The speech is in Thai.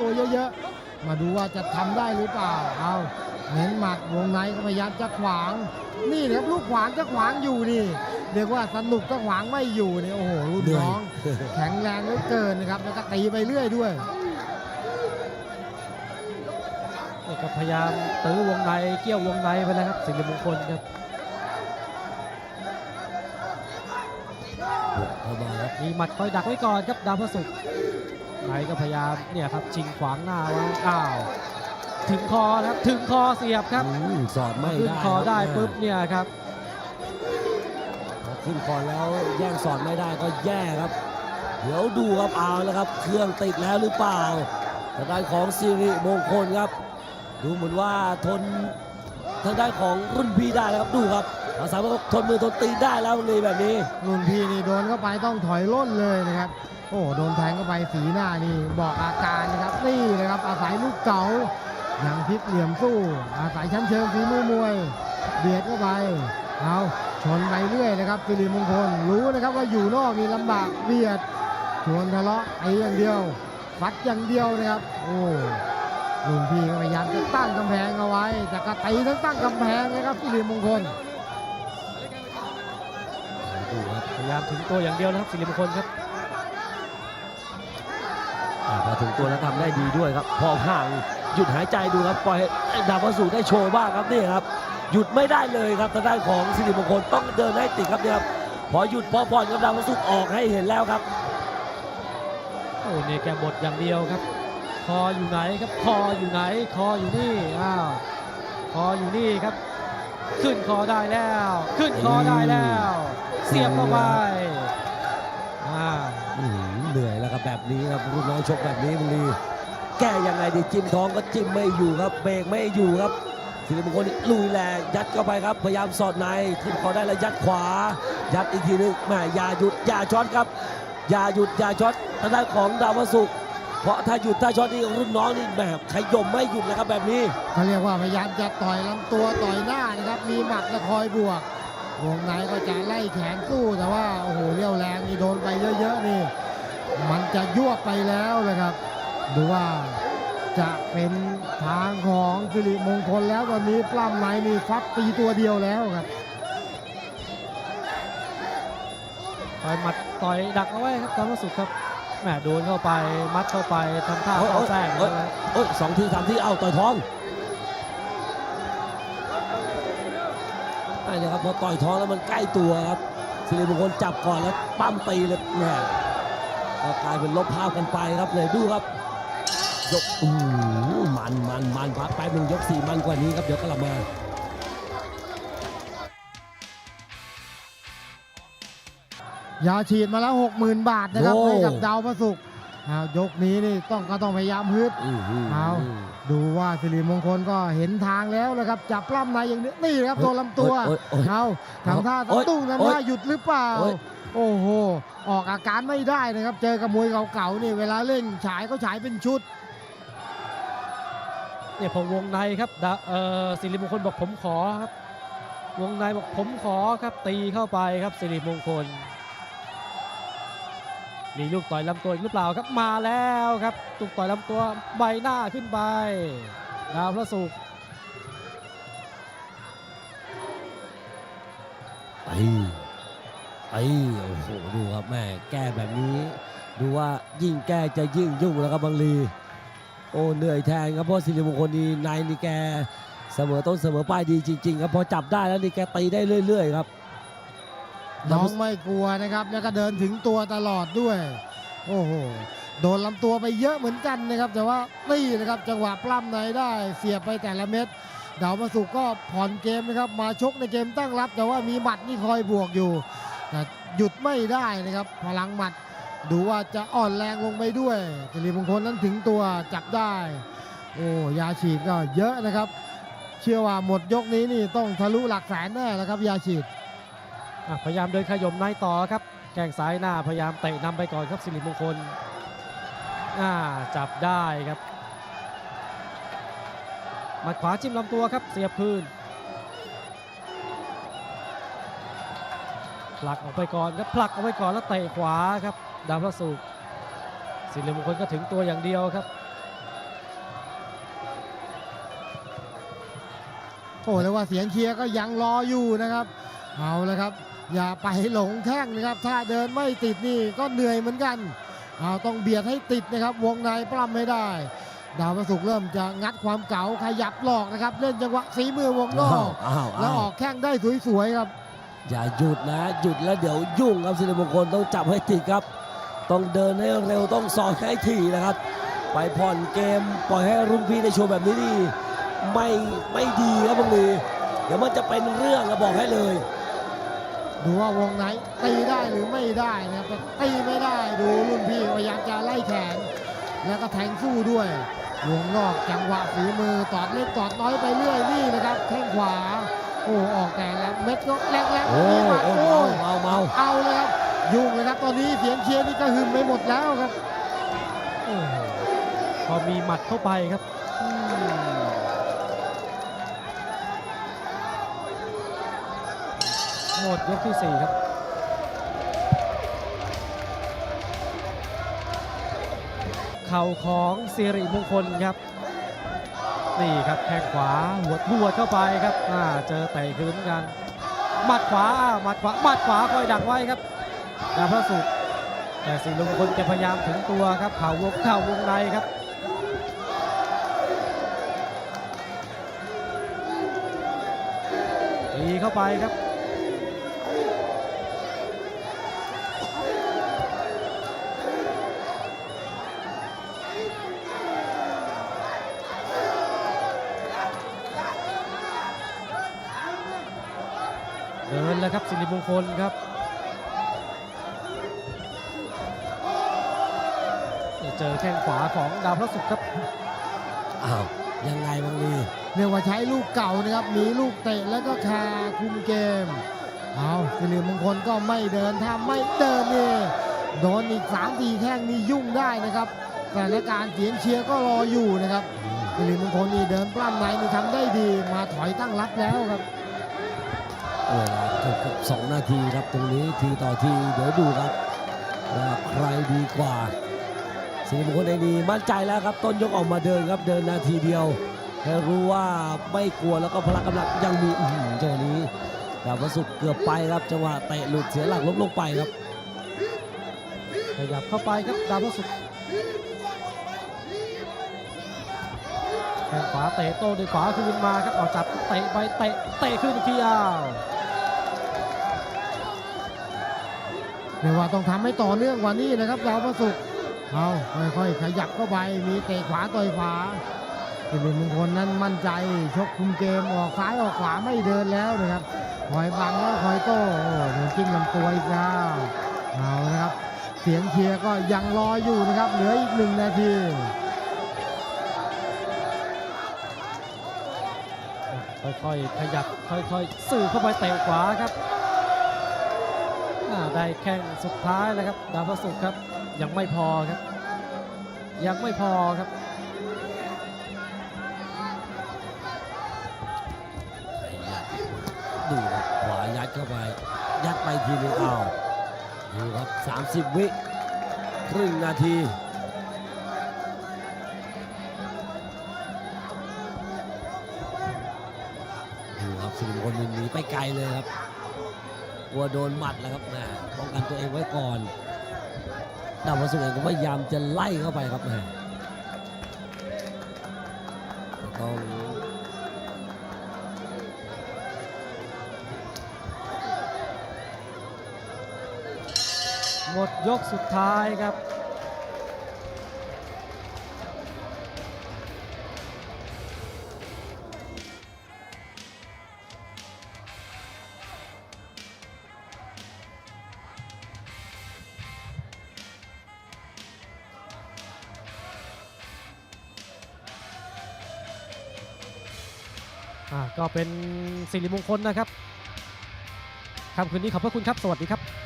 ตัวเยอะๆ มาดูว่าจะทำได้หรือเปล่า เอาเน้นหมัดวงในก็พยายามจะขวาง นี่นะครับลูกขวางจะขวางอยู่นี่ เรียกว่าสนุกก็ขวางไม่อยู่นี่โอ้โหรุ่นน้อง แข็งแรงเหลือเกินนะครับแล้วก็ตีไปเรื่อยด้วยนี่ก็พยายามตื้อวงในเกี่ยววงในไปแล้วครับสิริมงคลครับเข้ามาครับมีหมัดคอยดักไว้ก่อนครับดาวพระศุกร์ ไหนก็พยายามเนี่ยครับชิงขวางหน้าไว้อ้าว ถึงคอนะครับถึงคอเสียบครับอืมสอดไม่ขึ้นได้คอได้รับปุ๊บเนี่ยครับพอขึ้นคอแล้วแย่งสอดไม่ได้ก็แย่ครับ เดี๋ยวดูครับเอาแล้วครับ เครื่องติดแล้วหรือเปล่าทางด้านของสิริมงคลครับ ดูเหมือนว่าทนทางด้านของรุ่นพี่ได้แล้วครับดูครับอาสามารถทนมือทนตีนได้แล้วเลยแบบนี้ รุ่นพี่นี่โดนเข้าไปต้องถอยล่นเลยนะครับ โอ้โดนแทงเข้าไปสีหน้านี่บอกอาการนะครับนี่นะครับอาศัยลูกเก๋ายังพลิกเหลี่ยมสู้ อาศัยชั้นเชิงฝีมือมวยเบียดเข้าไปเอาชนไปเรื่อยนะครับสิริมงคลรู้นะครับว่าอยู่นอกนี่ลำบากเบียดชวนทะเลาะไอ้อย่างเดียวฟัดอย่างเดียวนะครับ โอ้รุ่นพี่ก็พยายามจะตั้งกำแพงเอาไว้ แต่ก็ตีทั้งตั้งกำแพงนะครับสิริมงคลดูครับพยายามถึงตัวอย่างเดียวนะครับสิริมงคลครับ พอถึงตัวแล้วทำได้ดีด้วยครับ พอห่างหยุดหายใจดูครับปล่อยให้ดาวพระสุได้โชว์บ้างครับนี่ครับ หยุดไม่ได้เลยครับทางด้านของสิริมงคลต้องเดินให้ติดครับเนี่ยครับพอหยุดพอผ่อนกับดาวพระสุออกให้เห็นแล้วครับโอ้เนี่ยแกบดอย่างเดียวครับ คออยู่ไหนครับคออยู่ไหนคออยู่นี่อ้าวคออยู่นี่ครับ ขึ้นคอได้แล้ว ขึ้นคอได้แล้ว เสียบเข้าไปอ่าอื้อหือ เหนื่อยแล้วครับแบบนี้ครับรุ่นน้องชกแบบนี้บุรีแก้ยังไงดีจิ้มท้องก็จิ้มไม่อยู่ครับเบรกไม่อยู่ครับสิริมงคลนี่ลุยแรงยัดเข้าไปครับพยายามสอดในขึ้นคอได้แล้วยัดขวา ยัดอีกทีนึงแม่อย่าหยุดอย่าช็อตครับอย่าหยุดอย่าช็อตทางด้านของดาวสุเพราะถ้าหยุดถ้าช็อตนี่รุ่นน้องนี่แหมขยมไม่หยุดนะครับแบบนี้เขาเรียกว่าพยายามจะต่อยลำตัวต่อยหน้านะครับมีหมัดและคอยบวกวงในก็จะไล่แขนสู้แต่ว่าโอ้โหเรี่ยวแรงนี่โดนไปเยอะๆนี่ มันจะยวบไปแล้วนะครับดูว่าจะเป็นทางของสิริมงคลแล้วตอนนี้ปล้ำไหนนี่ฟัดตีตัวเดียวแล้วครับต่อยหมัดต่อยดักเอาไว้ครับดาวพระศุกร์ครับแหมโดนเข้าไปมัดเข้าไปทำท่าโอ้ยเข้าแทรกโอ้ยโอ้ยสองทีสามทีเอาต่อยท้องนี่นะครับพอต่อยท้องแล้วมันใกล้ตัวครับสิริมงคลจับก่อนแล้วปั้มตีเลยแหม ก็กลายเป็นลบภาพกันไปครับเลยดูครับ ยกอู้หูมันมันมันพักไปหนึ่งยกสี่มันกว่านี้ครับ เดี๋ยวกลับมายาฉีดมาแล้ว 60,000 บาทนะครับโอ้ให้กับดาวพระศุกร์อ้าวยกนี้นี่ต้องก็ต้องพยายามฮึดอื้อหือเอาดูว่าสิริมงคลก็เห็นทางแล้วนะครับ จับปล้ำในอย่างนี้นี่ครับโดนลำตัวโอ๊ยโอ๊ยเอาทำท่าโอ๊ยตุ้งโอ๊ทำท่ายโอ๊ยหยุดหรือเปล่า โอ้โห ออกอาการไม่ได้นะครับ เจอกับมวยเก่าๆนี่เวลาเล่นฉายก็ฉายเป็นชุดเนี่ยพอวงในครับเอ่อสิริมงคลบอกผมขอครับ วงในบอกผมขอครับตีเข้าไปครับสิริมงคล มีลูกต่อยลำตัวอีกหรือเปล่าครับมาแล้วครับลูกต่อยลำตัวใบหน้าขึ้นไปดาวพระศุกร์ ไอ้โอ้โหดูครับแม่แก้แบบนี้ ดูว่ายิ่งแก้จะยิ่งยุ่งแล้วครับบางลี โอ้เหนื่อยแทนครับเพราะสิริมงคลนี่ในนี่แกเสมอต้นเสมอปลายดีจริงๆครับพอจับได้แล้วนี่แกตีได้เรื่อย ๆ ครับ น้องไม่กลัวนะครับ แล้วก็เดินถึงตัวตลอดด้วย โอ้โหโดนลำตัวไปเยอะเหมือนกันนะครับ แต่ว่านี่นะครับจังหวะปล้ำในได้เสียบไปแต่ละเม็ดดาวมาสุกก็ผ่อนเกมนะครับ มาชกในเกมตั้งรับ แต่ว่ามีหมัดนี่คอยบวกอยู่ แต่หยุดไม่ได้นะครับ พลังหมัด ดูว่าจะอ่อนแรงลงไปด้วยสิริมงคลนั้นถึงตัวจับได้ โอ้ยาฉีดก็เยอะนะครับ เชื่อว่าหมดยกนี้นี่ต้องทะลุหลักแสนแน่แล้วครับยาฉีดพยายามเดินขยมในต่อครับ แกงซ้ายหน้าพยายามเตะนำไปก่อนครับสิริมงคลจับได้ครับหมัดขวาจิ้มลำตัวครับเสียบคืน ผลักออกไปก่อนครับผลักออกไปก่อนแล้วเตะขวาครับดาวพระสุกสิริมงคลก็ถึงตัวอย่างเดียวครับโอ้เรียกว่าเสียงเคียร์ก็ยังรออยู่นะครับ เอาละครับ อย่าไปหลงแข้งนะครับ ถ้าเดินไม่ติดนี่ก็เหนื่อยเหมือนกันเอาต้องเบียดให้ติดนะครับ วงในปล้ำไม่ได้ ดาวประสุกเริ่มจะงัดความเก่าขยับหลอกนะครับ เล่นจังหวะสีมือวงนอกแล้วออกแข้งได้สวยๆครับ อย่าหยุดนะ หยุดแล้วเดี๋ยวยุ่งครับสิริมงคลต้องจับให้ติดครับ ต้องเดินให้เร็วต้องสอนให้ถี่นะครับ ไปผ่อนเกมปล่อยให้รุ่นพี่ในโชว์แบบนี้นี่ไม่ไม่ดีครับบางทีเดี๋ยวมันจะเป็นเรื่องนะบอกให้เลยดูว่าวงไหนตีได้หรือไม่ได้นะครับต่ตีไม่ได้ดูรุ่นพี่พยายามจะไล่แขน แล้วก็แทงสู้ด้วย วงนอกจังหวะฝีมือตอดเล็กตอดน้อยไปเรื่อยนี่นะครับแข้งขวา โอ้ออกแต่ละเม็ดก็แรงๆโอ้มีหมัดโอ้โอ้ยเมาเมาเอาเลยครับยุ่งเลยครับตอนนี้เสียงเชียร์นี่ก็หึมไปหมดแล้วครับโอ้โหพอมีหมัดเข้าไปครับอืมหมดยกที่สี่ครับเข่าของสิริมงคลครับ นี่ครับแข้งขวาหัวดหัวดเข้าไปครับอ่าเจอเตะคืนกันหมัดขวาหมัดขวาหมัดขวาคอยดักไว้ครับดาวพระศุกแต่สิริมงคนจะพยายามถึงตัวครับเข่าวงเข่าวงในครับตีเข้าไปครับ แล้วครับสิริมงคลครับเจอแข้งขวาของดาวพระศุกร์ครับอ้าวยังไงบางทีเรียกว่าใช้ลูกเก่านะครับมีลูกเตะแล้วก็คาคุมเกมเอาสิริมงคลก็ไม่เดินถ้าไม่เดินนี่โดนอีก3ามสี่แข้งนี่ยุ่งได้นะครับสถานการณ์เสียงเชียร์ก็รออยู่นะครับสิริมงคลนี่เดินปล้ำในนี่ทำได้ดีมาถอยตั้งรับแล้วครับ เวลาเกือบกือบสองนาทีครับตรงนี้ทีต่อทีเดี๋ยวดูครับว่าใครดีกว่าสิริมงคลเองดีมั่นใจแล้วครับ ต้นยกออกมาเดินครับเดินนาทีเดียวให้รู้ว่าไม่กลัวแล้วก็พละกำลังยังมีอื้อหือจังหวะนี้ดาวพระศุกร์เกือบไปครับจังหวะเตะหลุดเสียหลักล้มลงไปครับขยับเข้าไปครับดาวพระศุกร์แข้งขวาเตะโต้ด้วยขวาคืนมาครับเอาจับเตะไปเตะเตะขึ้นอีกทีอ้าว เรียกว่าต้องทำให้ต่อเนื่องกว่านี้นะครับดาวประสุกร์เอาค่อยๆ ขยับเข้าไป มีเตะขวาต่อยขวาสิริมงคลนั้นมั่นใจ ชกคุมเกมออกซ้ายออกขวาไม่เดินแล้วนะครับคอยบังแล้วคอยโต้โอ้โดนจิ้มลำตัวอีกแล้วเอานะครับ เสียงเชียร์ก็ยังรออยู่นะครับ เหลืออีกหนึ่งนาทีค่อยๆขยับค่อยๆสื่อเข้าไปเตะขวาครับ ได้แข้งสุดท้ายแล้วครับ ดาวพระศุกร์ครับ ยังไม่พอครับ ยังไม่พอครับ ดูครับขวายัดเข้าไป ยัดไปทีนึงอ้าดูครับ 30 วิครึ่งนาทีดูครับสิริมงคลหนีไปไกลเลยครับ กลัวโดนหมัดแล้วครับแหมป้องกันตัวเองไว้ก่อนดาวพระสุเองก็พยายามจะไล่เข้าไปครับแหมต้องหมดยกสุดท้ายครับ ก็เป็นสิริมงคลนะครับค่ำคืนนี้ขอบพระคุณครับ สวัสดีครับ